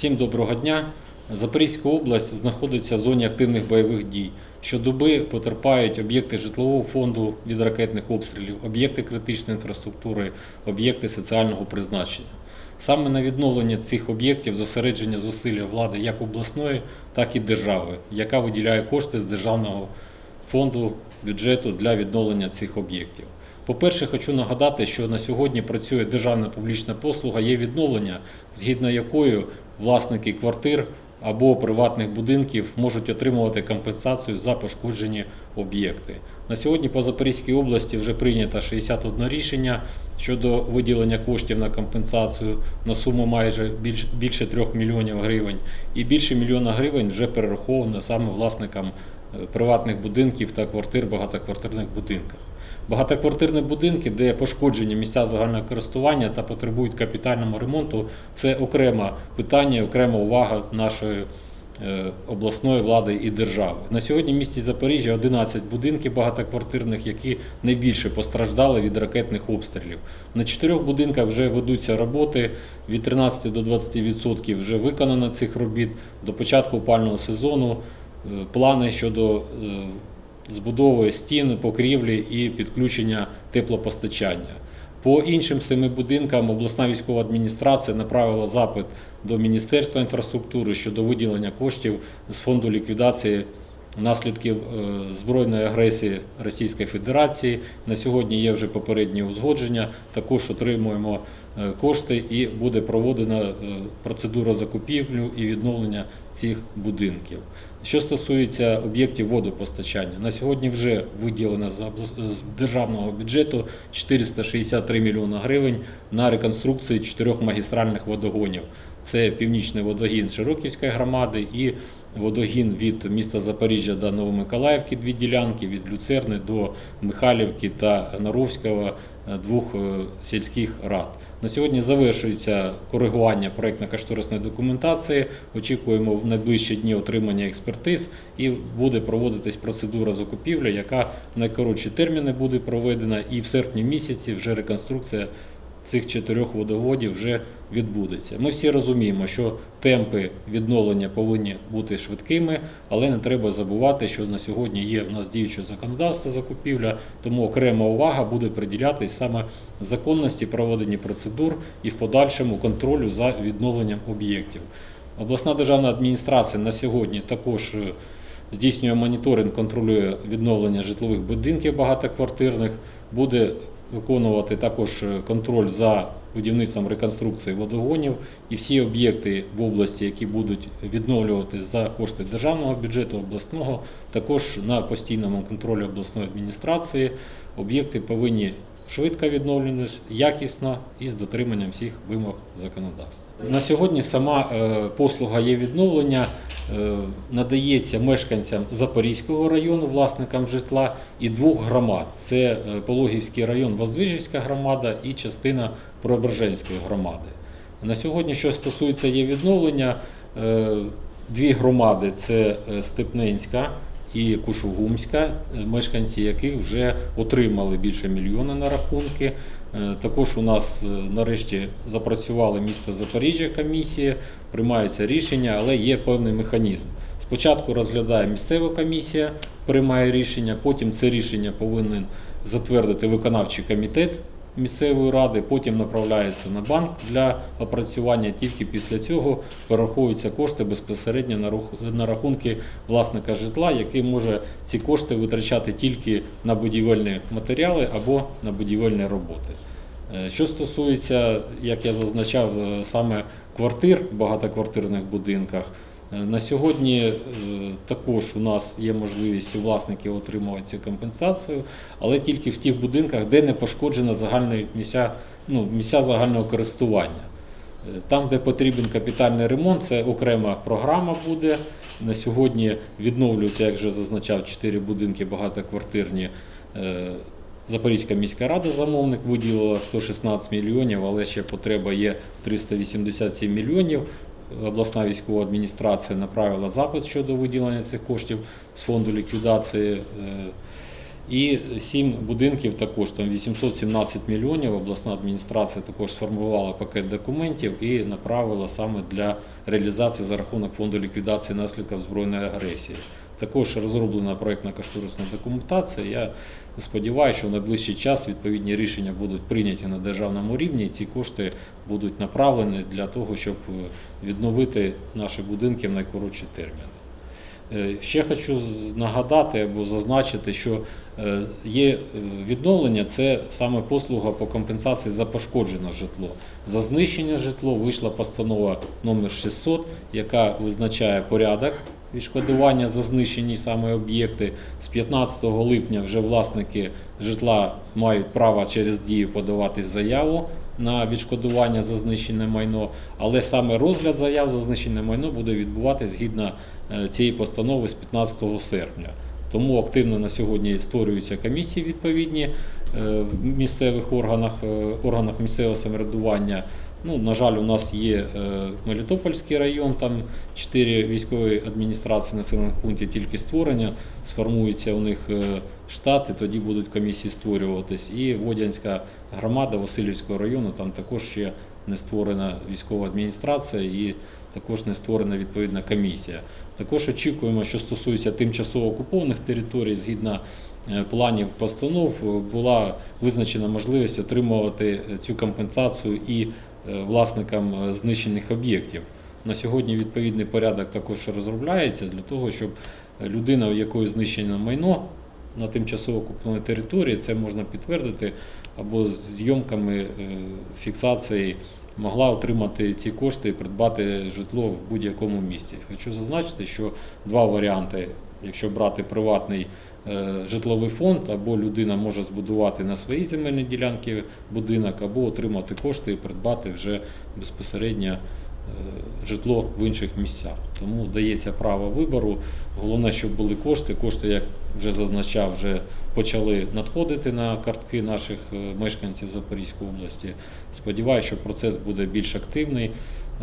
Всім доброго дня. Запорізька область знаходиться в зоні активних бойових дій. Щодоби потерпають об'єкти житлового фонду від ракетних обстрілів, об'єкти критичної інфраструктури, об'єкти соціального призначення. Саме на відновлення цих об'єктів зосередження зусилля влади як обласної, так і держави, яка виділяє кошти з державного фонду бюджету для відновлення цих об'єктів. По-перше, хочу нагадати, що на сьогодні працює державна публічна послуга є відновлення, згідно якою власники квартир або приватних будинків можуть отримувати компенсацію за пошкоджені об'єкти. На сьогодні по Запорізькій області вже прийнято 61 рішення щодо виділення коштів на компенсацію на суму майже більш- більше 3 мільйонів гривень, і більше мільйона гривень вже перераховано саме власникам е, приватних будинків та квартир в багатоквартирних будинках. Багатоквартирні будинки, де пошкоджені місця загального користування та потребують капітального ремонту, це окреме питання, окрема увага нашої е, обласної влади і держави. На сьогодні в місті Запоріжжя 11 будинків багатоквартирних, які найбільше постраждали від ракетних обстрілів. На чотирьох будинках вже ведуться роботи від 13 до 20% вже виконано цих робіт. До початку опального сезону е, плани щодо е, збудови стін, покрівлі і підключення теплопостачання. По іншим семи будинкам обласна військова адміністрація направила запит до Міністерства інфраструктури щодо виділення коштів з фонду ліквідації наслідків е, збройної агресії Російської Федерації. На сьогодні є вже попереднє узгодження. Також отримуємо е, кошти і буде проводена е, процедура закупівлю і відновлення цих будинків. Що стосується об'єктів водопостачання, на сьогодні вже виділено з державного бюджету 463 мільйона гривень на реконструкцію чотирьох магістральних водогонів. Це північний водогін Широківської громади і водогін від міста Запоріжжя до Новомиколаївки, дві ділянки, від Люцерни до Михайлівки та Наровського е, двох е, сільських рад. На сьогодні завершується коригування проєктно-кошторисної документації. Очікуємо в найближчі дні отримання експертиз і буде проводитись процедура закупівлі, яка в найкоротші терміни буде проведена, і в серпні місяці вже реконструкція цих чотирьох водоводів вже відбудеться. Ми всі розуміємо, що темпи відновлення повинні бути швидкими, але не треба забувати, що на сьогодні є в нас діюче законодавство закупівля, тому окрема увага буде приділятись саме законності проведення процедур і в подальшому контролю за відновленням об'єктів. Обласна державна адміністрація на сьогодні також е, здійснює моніторинг, контролює відновлення житлових будинків багатоквартирних, буде виконувати також е, контроль за будівництвом реконструкції водогонів і всі об'єкти в області, які будуть відновлювати за кошти державного бюджету обласного, також на постійному контролі обласної адміністрації. Об'єкти повинні швидко відновлюватися, якісно і з дотриманням всіх вимог законодавства. На сьогодні сама е, послуга є відновлення е, надається мешканцям Запорізького району, власникам житла і двох громад. Це е, Пологівський район, Воздвижівська громада і частина Преображенської громади. На сьогодні, що стосується є відновлення, дві громади це Степненська і Кушугумська, е, мешканці яких вже отримали більше мільйона на рахунки. Е, Також у нас е, нарешті запрацювали місто Запоріжжя комісія, приймаються рішення, але є певний механізм. Спочатку розглядає місцева комісія, приймає рішення, потім це рішення повинен затвердити виконавчий комітет місцевої ради, потім направляється на банк для опрацювання. Тільки після цього перераховуються кошти безпосередньо на рахунки власника житла, який може ці кошти витрачати тільки на будівельні матеріали або на будівельні роботи. Е, Що стосується, як я зазначав, е, саме квартир в багатоквартирних будинках, на сьогодні е, також у нас є можливість у власників отримувати цю компенсацію, але тільки в тих будинках, де не пошкоджено загальні місця, ну, місця загального користування. Е, Там, де потрібен капітальний ремонт, це окрема програма буде. На сьогодні відновлюються, як вже зазначав, чотири будинки багатоквартирні. Е, Запорізька міська рада замовник виділила 116 мільйонів, але ще потреба є 387 мільйонів. Обласна військова адміністрація направила запит щодо виділення цих коштів з фонду ліквідації. е, І сім будинків також там 817 мільйонів. Обласна адміністрація також сформувала пакет документів і направила саме для реалізації за рахунок фонду ліквідації наслідків збройної агресії. Також розроблена проєктна кошторисна документація. Я сподіваюся, що в найближчий час відповідні рішення будуть прийняті на державному рівні. і Ці кошти будуть направлені для того, щоб е, відновити наші будинки в найкоротші терміни. Е, Ще хочу нагадати або зазначити, що е, є відновлення це саме послуга по компенсації за пошкоджене житло. За знищене житло вийшла постанова номер 600, яка визначає порядок відшкодування за знищені саме об'єкти. З 15 липня вже власники житла мають право через дію подавати заяву на відшкодування за знищене майно, але саме розгляд заяв за знищене майно буде відбуватися згідно е, цієї постанови з 15 серпня. Тому активно на сьогодні створюються комісії відповідні е, в місцевих органах, е, органах місцевого самоврядування. Ну, на жаль, у нас є е, Мелітопольський район, там чотири військові адміністрації населених пунктів тільки створення, сформуються у них е, штати, тоді будуть комісії створюватись. І Водянська громада Васильівського району, там також ще не створена військова адміністрація і також не створена відповідна комісія. Також очікуємо, що стосується тимчасово окупованих територій, згідно е, планів постанов, була визначена можливість отримувати цю компенсацію і власникам е, знищених об'єктів. На сьогодні відповідний порядок також розробляється для того, щоб людина, у якої знищено майно на тимчасово окупованій території, це можна підтвердити або зйомками е, фіксації могла отримати ці кошти і придбати житло в будь-якому місці. Хочу зазначити, що два варіанти, якщо брати приватний е, житловий фонд, або людина може збудувати на своїй земельній ділянці будинок, або отримати кошти і придбати вже безпосередньо е, житло в інших місцях. Тому дається право вибору. Головне, щоб були кошти. Кошти, як вже зазначав, вже почали надходити на картки наших е, мешканців Запорізької області. Сподіваюся, що процес буде більш активний.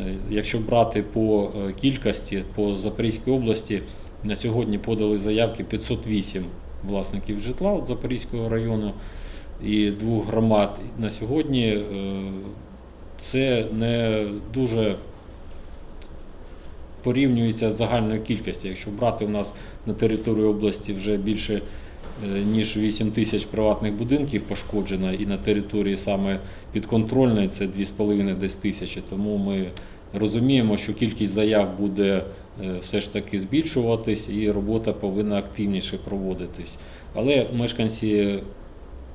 Е, Якщо брати по е, кількості по Запорізькій області, на сьогодні подали заявки 508 власників житла от Запорізького району і двох громад. На сьогодні е, це не дуже порівнюється з загальною кількістю. Якщо брати у нас на території області вже більше е, ніж 8 тисяч приватних будинків пошкоджено, і на території саме підконтрольної це 2,5 десь тисячі. Тому ми розуміємо, що кількість заяв буде все ж таки збільшуватись і робота повинна активніше проводитись. Але мешканці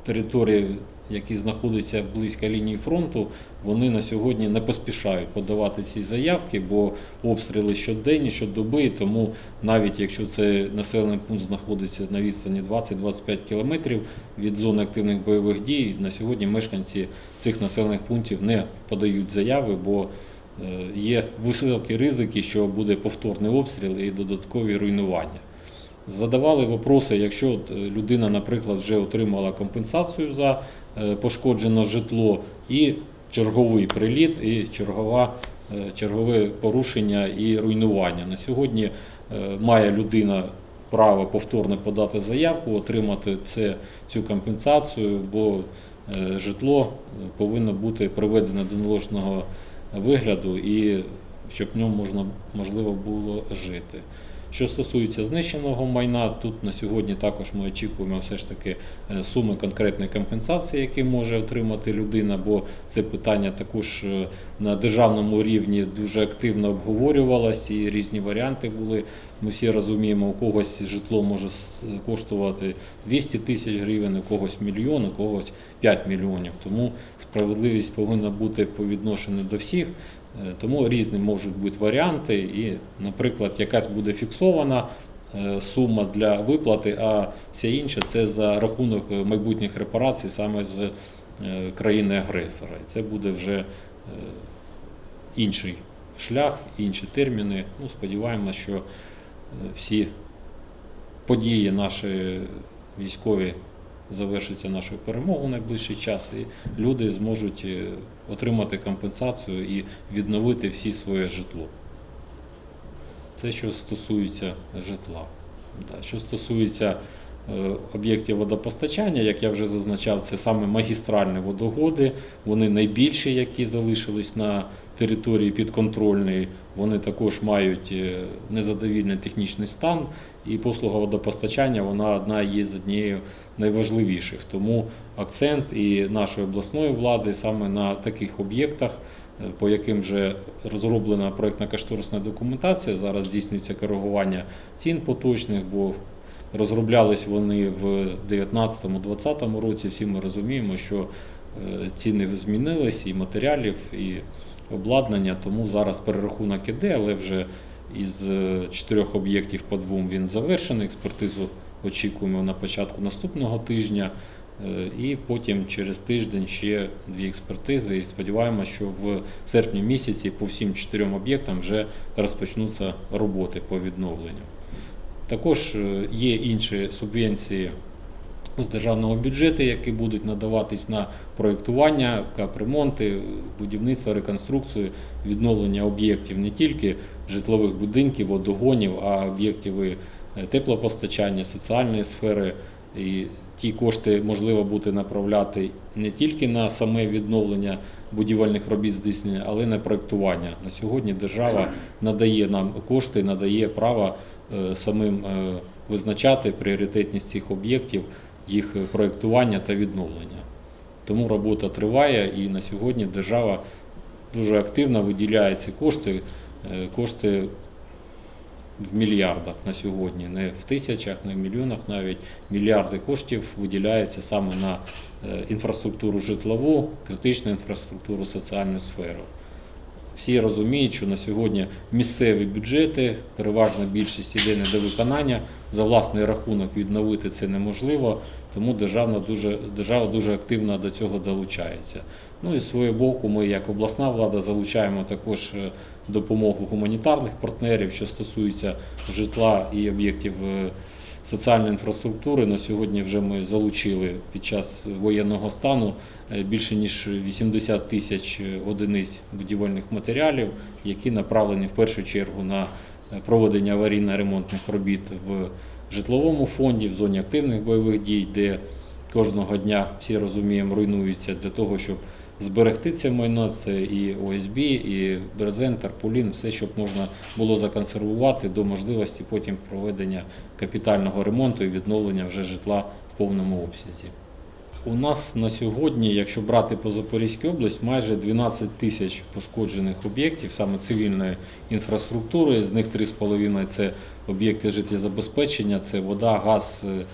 території, які знаходяться близько лінії фронту, вони на сьогодні не поспішають подавати ці заявки, бо обстріли щоденні, щодоби, тому навіть якщо це населений пункт знаходиться на відстані 20-25 кілометрів від зони активних бойових дій, на сьогодні мешканці цих населених пунктів не подають заяви, бо е, є високі ризики, що буде повторний обстріл і додаткові руйнування. Задавали вопроси, якщо е, людина, наприклад, вже отримала компенсацію за е, пошкоджене житло і черговий приліт, і чергова, е, чергове порушення і руйнування. На сьогодні е, має людина право повторно подати заявку, отримати це, цю компенсацію, бо е, житло е, повинно бути приведено до належного вигляду і щоб в ньому можна можливо було жити. Що стосується знищеного майна, тут на сьогодні також ми очікуємо все ж таки е, суми конкретної компенсації, які може отримати людина, бо це питання також е, на державному рівні дуже активно обговорювалось і різні варіанти були. Ми всі розуміємо, у когось житло може коштувати 200 тисяч гривень, у когось мільйон, у когось 5 мільйонів. Тому справедливість повинна бути по відношенню до всіх. Е, Тому різні можуть бути варіанти, і, наприклад, якась буде фіксована е, сума для виплати, а все інше це за рахунок майбутніх репарацій саме з е, країни-агресора. І це буде вже інший шлях, інші терміни. Ну, сподіваємося, що всі події наші військові завершиться нашою перемогою в найближчий час, і люди зможуть е, отримати компенсацію і відновити всі своє житло. Це що стосується житла. Що стосується е, об'єктів водопостачання, як я вже зазначав, це саме магістральні водогоди. Вони найбільші, які залишились на території підконтрольної. Вони також мають е, незадовільний технічний стан, і послуга водопостачання вона одна є з однією найважливіших. Тому акцент і нашої обласної влади саме на таких об'єктах, е, по яким вже розроблена проєктна кошторисна документація. Зараз здійснюється коригування цін поточних, бо розроблялись вони в 2019-2020 році. Всі ми розуміємо, що е, ціни змінились і матеріалів, і обладнання, тому зараз перерахунок іде, але вже із е, чотирьох об'єктів по двом він завершений. Експертизу очікуємо на початку наступного тижня. Е, І потім через тиждень ще дві експертизи. І сподіваємося, що в серпні місяці по всім чотирьом об'єктам вже розпочнуться роботи по відновленню. Також е, є інші субвенції з державного бюджету, які будуть надаватись на проєктування, капремонти, будівництво, реконструкцію, відновлення об'єктів не тільки житлових будинків, водогонів, а об'єктів е, теплопостачання, соціальної сфери. І ті кошти можливо буде направляти не тільки на саме відновлення будівельних робіт здійснення, але й на проєктування. На сьогодні держава надає нам кошти, надає право е, самим е, визначати пріоритетність цих об'єктів, їх проєктування та відновлення. Тому робота триває і на сьогодні держава дуже активно виділяє ці кошти, е, кошти в мільярдах на сьогодні, не в тисячах, не в мільйонах навіть. Мільярди коштів виділяються саме на е, інфраструктуру житлову, критичну інфраструктуру, соціальну сферу. Всі розуміють, що на сьогодні місцеві бюджети, переважна більшість іде не до виконання, за власний рахунок відновити це неможливо, тому державна дуже, держава дуже активно до цього долучається. Ну і з свого боку, ми як обласна влада залучаємо також е, допомогу гуманітарних партнерів, що стосується житла і об'єктів е, соціальної інфраструктури. На сьогодні вже ми залучили під час воєнного стану е, більше ніж 80 тисяч одиниць будівельних матеріалів, які направлені в першу чергу на е, проведення аварійно-ремонтних робіт в житловому фонді, в зоні активних бойових дій, де кожного дня всі розуміємо, руйнуються для того, щоб зберегти це майно. Це і ОСБ, і брезент, тарпулін, все, щоб можна було законсервувати до можливості потім проведення капітального ремонту і відновлення вже житла в повному обсязі. У нас на сьогодні, якщо брати по Запорізькій області, майже 12 тисяч пошкоджених об'єктів, саме цивільної інфраструктури. З них 3,5 це об'єкти життєзабезпечення, це вода, газ, е,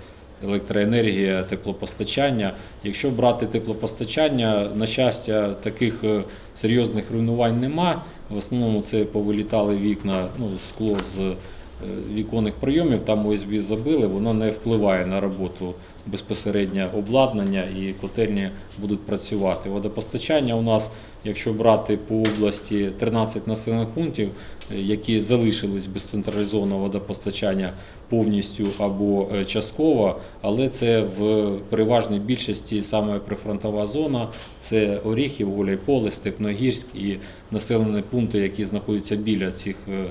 електроенергія, теплопостачання. Якщо брати теплопостачання, на щастя, таких е, серйозних руйнувань нема. В основному це повилітали вікна, ну, скло з е, віконних прийомів, там ОСБ забили, воно не впливає на роботу безпосередньо обладнання і котельні будуть працювати. Водопостачання у нас, якщо брати по області 13 населених пунктів, е, які залишились без централізованого водопостачання повністю або е, частково, але це в переважній більшості саме прифронтова зона, це Оріхів, Гуляйполе, Степногірськ і населені пункти, які знаходяться біля цих е,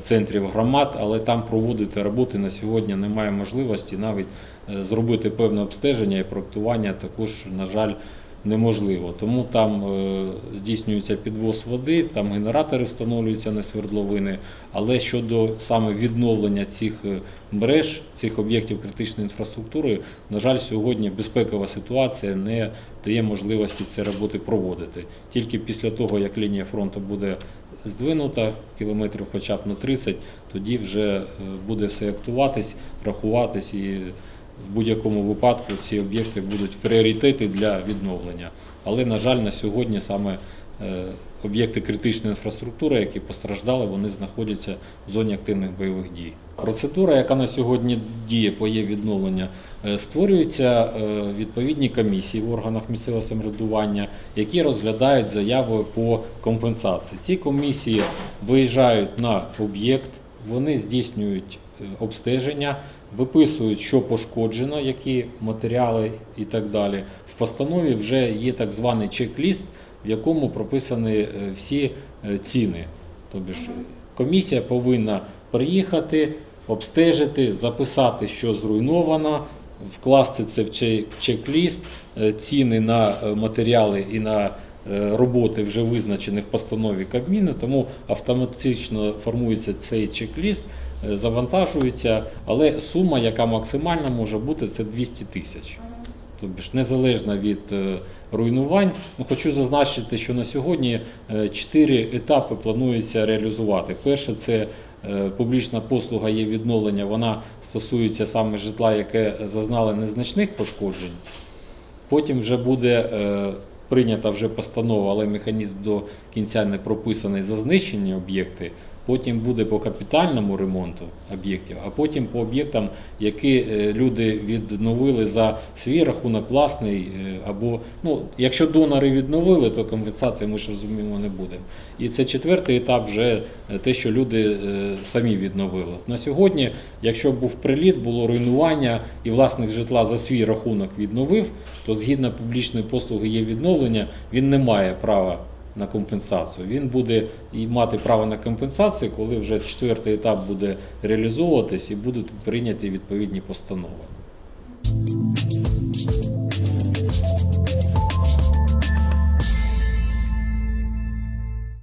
центрів громад, але там проводити роботи на сьогодні немає можливості навіть е, зробити певне обстеження і проектування. Також, на жаль, неможливо. Тому там е, здійснюється підвоз води, там генератори встановлюються на свердловини. Але щодо саме відновлення цих е, мереж, цих об'єктів критичної інфраструктури, на жаль, сьогодні безпекова ситуація не дає можливості ці роботи проводити. Тільки після того, як лінія фронту буде здвинута кілометрів хоча б на 30, тоді вже е, буде все актуватись, рахуватись і в будь-якому випадку ці об'єкти будуть в пріоритеті для відновлення. Але, на жаль, на сьогодні саме е, об'єкти критичної інфраструктури, які постраждали, вони знаходяться в зоні активних бойових дій. Процедура, яка на сьогодні діє по є відновлення, е, створюються е, відповідні комісії в органах місцевого самоврядування, які розглядають заяви по компенсації. Ці комісії виїжджають на об'єкт, вони здійснюють обстеження, виписують, що пошкоджено, які матеріали і так далі. В постанові вже є так званий чек-ліст, в якому прописані е, всі е, ціни. Тобто комісія повинна приїхати, обстежити, записати, що зруйновано, вкласти це в чек- чек-ліст, е, ціни на матеріали і на роботи вже визначені в постанові Кабміну, тому автоматично формується цей чек-ліст, е, завантажується, але сума, яка максимальна може бути, це 200 тисяч. Тобто незалежно від е, руйнувань. Ну, хочу зазначити, що на сьогодні е, чотири етапи планується реалізувати. Перше це публічна послуга є відновлення. Вона стосується саме житла, яке зазнало незначних пошкоджень. Потім вже буде прийнята вже постанова, але механізм до кінця не прописаний за знищені об'єкти. Потім буде по капітальному ремонту об'єктів, а потім по об'єктам, які е, люди відновили за свій рахунок власний, е, або ну, якщо донори відновили, то компенсації ми ж розуміємо не буде. І це четвертий етап, вже е, те, що люди самі відновили. На сьогодні, якщо був приліт, було руйнування і власник житла за свій рахунок відновив, то згідно публічної послуги є відновлення, він не має права на компенсацію. Він буде і мати право на компенсацію, коли вже четвертий етап буде реалізовуватись і будуть прийняті відповідні постанови.